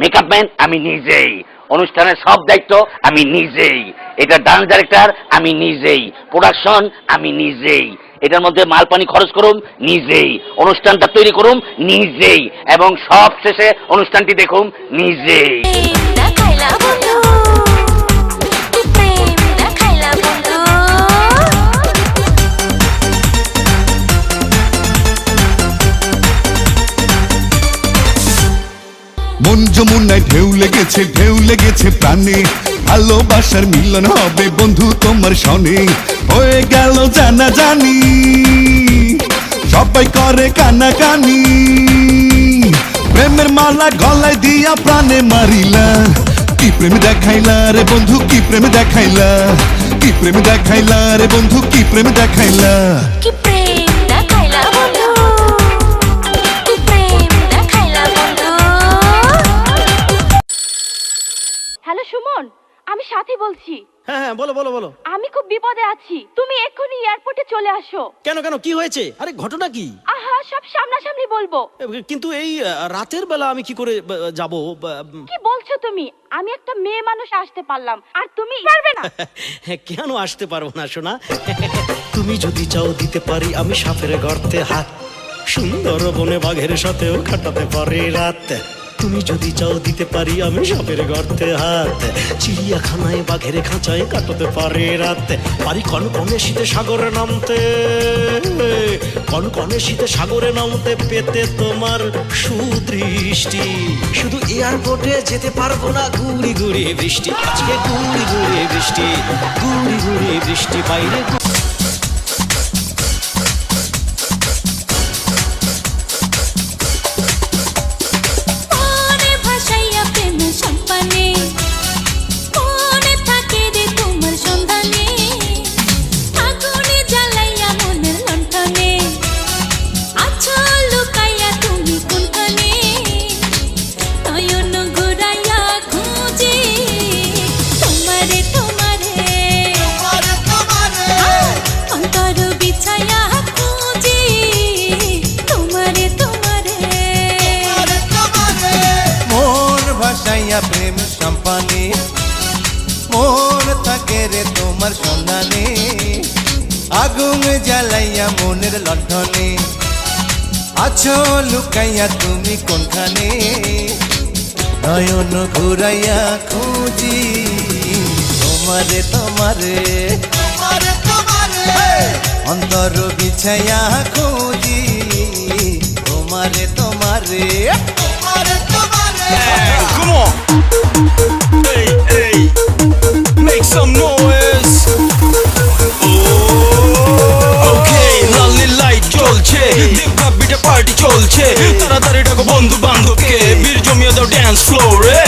Makeup man আমি নিজেই। অনুষ্ঠানের সব দায়িত্ব আমি নিজেই। এটা ডান্স ডাইরেক্টর আমি নিজেই। প্রোডাকশন আমি নিজেই। এটার মধ্যে মাল পানি খরচ করুন, নিজেই। অনুষ্ঠানটা তৈরি করুন, নিজেই। এবং সব শেষে অনুষ্ঠানটি দেখুন, নিজেই। মন যমুনায় ঢেউ লেগেছে ঢেউ লেগেছে প্রাণে। ভালোবাসার মিলন হবে বন্ধু তোমার সনে। হয়ে গেল জানা জানি সবাই করে কানা কানি প্রেমের মালা গলায় দিয়া প্রাণে মারিলা, কি প্রেম দেখাইলা রে বন্ধু, কি প্রেম দেখাইলা? কি প্রেম দেখাইলা রে বন্ধু, কি প্রেম দেখাইলা? বলছি। হ্যাঁ হ্যাঁ বলো বলো বলো। আমি খুব বিপদে আছি। তুমি এক্ষুনি এয়ারপোর্টে চলে আসো। কেন কেন কি হয়েছে? আরে ঘটনা কি? আহা সব সামনাসামনি বলব। এ, কিন্তু এই আহ, রাতের বেলা আমি কি করে যাব? কি বলছো তুমি? আমি একটা মেয়ে মানুষ আসতে পারলাম। আর তুমি পারবে না। কেন আসতে পারব না শোনা তুমি যদি চাও দিতে পারি আমি সাপের গর্তে হাত। সুন্দর বনে বাঘের সাথেও কাটাতে পারি রাত। তুমি যদি চাও দিতে পারি আমি সাপের গর্তে হাত। চিড়িয়াখানায় বাঘের খাঁচায় কাটাতে পারে রাত। পারি কনকনে শীতে সাগরে নামতে। কনকনে শীতে সাগরে নামতে পেতে তোমার সুদৃষ্টি। শুধু এয়ারপোর্টে যেতে পারব না, গুড়ি গুড়ি বৃষ্টি। আজকে গুড়ি গুড়ি বৃষ্টি, গুড়ি গুড়ি বৃষ্টি, বাইরে আগুন জ্বালাইয়া মনের লণ্ঠনে আছো লুকাইয়া তুমি কোনখানে নয়ন ঘুরাইয়া খুঁজি তোমারে তোমারে অন্তর বিছাইয়া খুঁজি তোমারে তোমারে Come on. Hey, hey. Make some noise. বন্ধু বান্ধবকে বীর জমিয়ে দাও ড্যান্স ফ্লোরে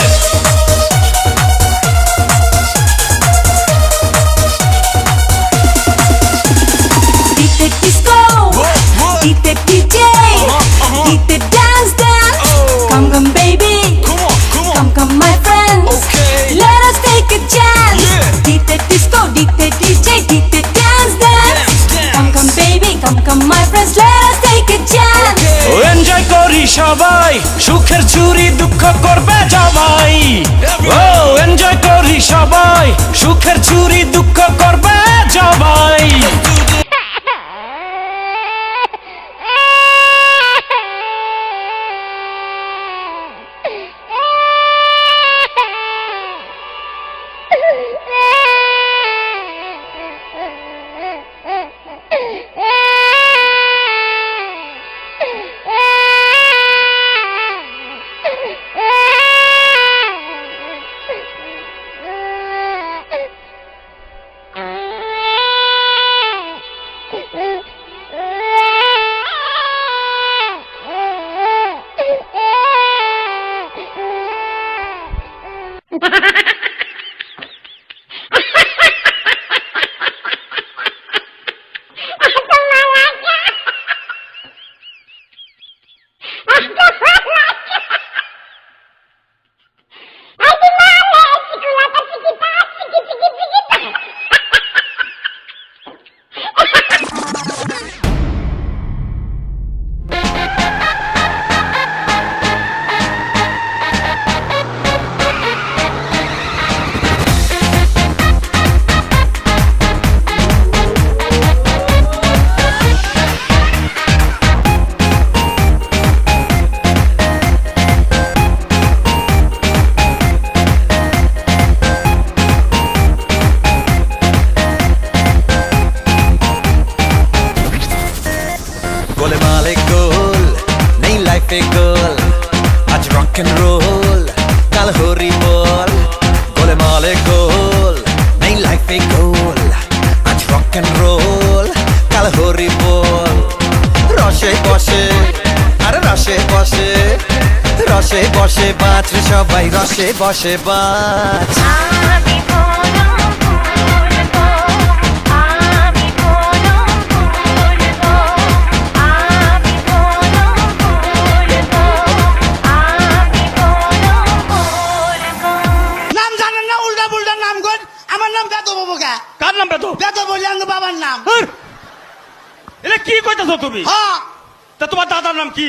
সুখের চুরি দুঃখ করবে জামাই। ও এনজয় করি সবাই। সুখের চুরি দুঃখ কাল হরি বল গোলে মালে গোল, নেই লাইফে গোল, আজ রক অ্যান্ড রোল কাল হরি বল। রসে বসে, আরে রসে বসে রসে বসে বাঁচ সবাই, রসে বসে বাঁচ আমি তা তোমার দাদার নাম কি?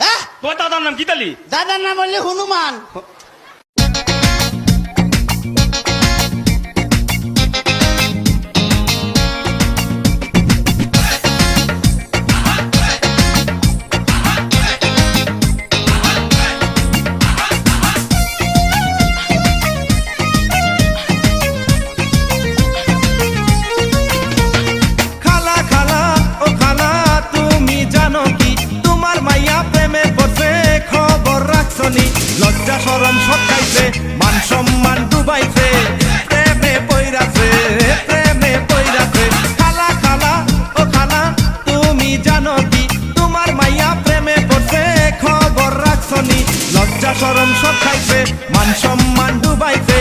হ্যাঁ? তোমার দাদার নাম কি তালি? দাদার নাম বললে হনুমান। সরম সকাইছে মান সম্মান ডুবাইছে, প্রেমে পৈরাছে প্রেমে পৈরাছে খালা খালা, ও খালা, তুমি জানো কি? তোমার মাইয়া প্রেমে পড়ছে, খবর রাখছনি লজ্জা সরম খাইছে, মান সম্মান ডুবাইছে।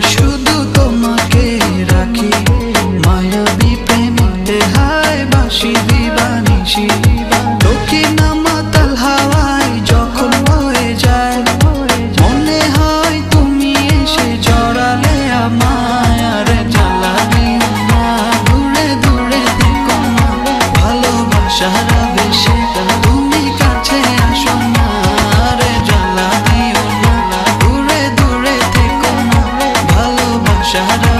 শুধু Shahada.